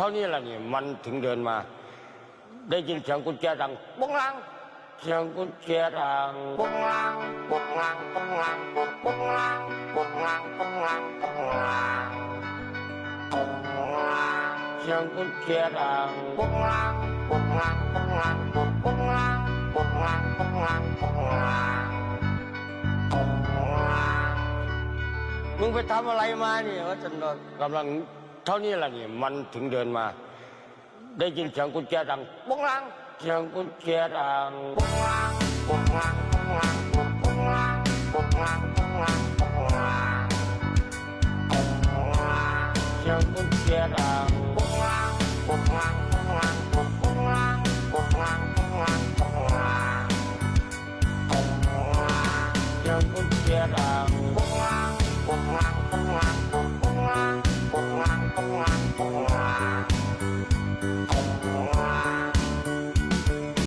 เท่านี้แหละนี่มันถึงเดินมา ได้ยินเสียงกุญแจดังปุ้งลังเสียงกุญแจดังปุ้งลังปุ้งลังปุ้งลังปุ้งปุ้งลังปุ้งลังปุ้งลังปุ้งลังปุ้งลังเสียงกุญแจดังปุ้งลังปุ้งลังปุ้งลังปุ้งปุ้งลังปุ้งลังปุ้งลังปุ้งลังปุ้งลังมึงไปทำอะไรมาเนี่ยว่าจันทร์กำลัง เท่านี้แหละนี่มันถึงเดินมา ได้ยินเสียงกุญแจดังปุ้งลังเสียงกุญแจดังปุ้งลังปุ้งลังปุ้งลังปุ้งลังปุ้งลังปุ้งลังปุ้งลังปุ้งลังเสียงกุญแจดังปุ้งลังปุ้งลังปุ้งลังปุ้งลังปุ้งลังปุ้งลังปุ้งลังปุ้งลังเสียงกุญแจดัง